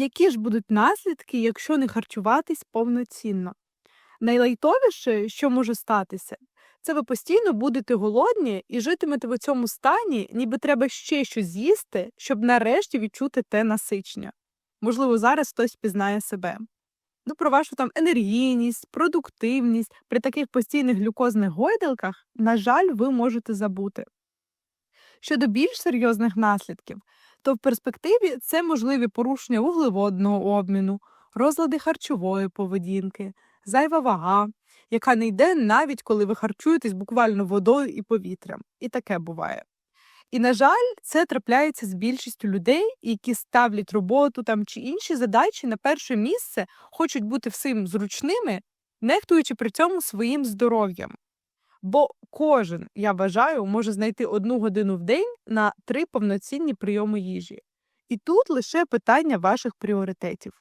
Які ж будуть наслідки, якщо не харчуватись повноцінно? Найлайтовіше, що може статися, це ви постійно будете голодні і житимете в цьому стані, ніби треба ще щось з'їсти, щоб нарешті відчути те насичення. Можливо, зараз хтось пізнає себе. Ну, про вашу там енергійність, продуктивність при таких постійних глюкозних гойдалках, на жаль, ви можете забути. Щодо більш серйозних наслідків, то в перспективі це можливі порушення вуглеводного обміну, розлади харчової поведінки, зайва вага, яка не йде навіть коли ви харчуєтесь буквально водою і повітрям. І таке буває. І, на жаль, це трапляється з більшістю людей, які ставлять роботу там чи інші задачі на перше місце, хочуть бути всім зручними, нехтуючи при цьому своїм здоров'ям. Бо кожен, я вважаю, може знайти одну годину в день на три повноцінні прийоми їжі. І тут лише питання ваших пріоритетів.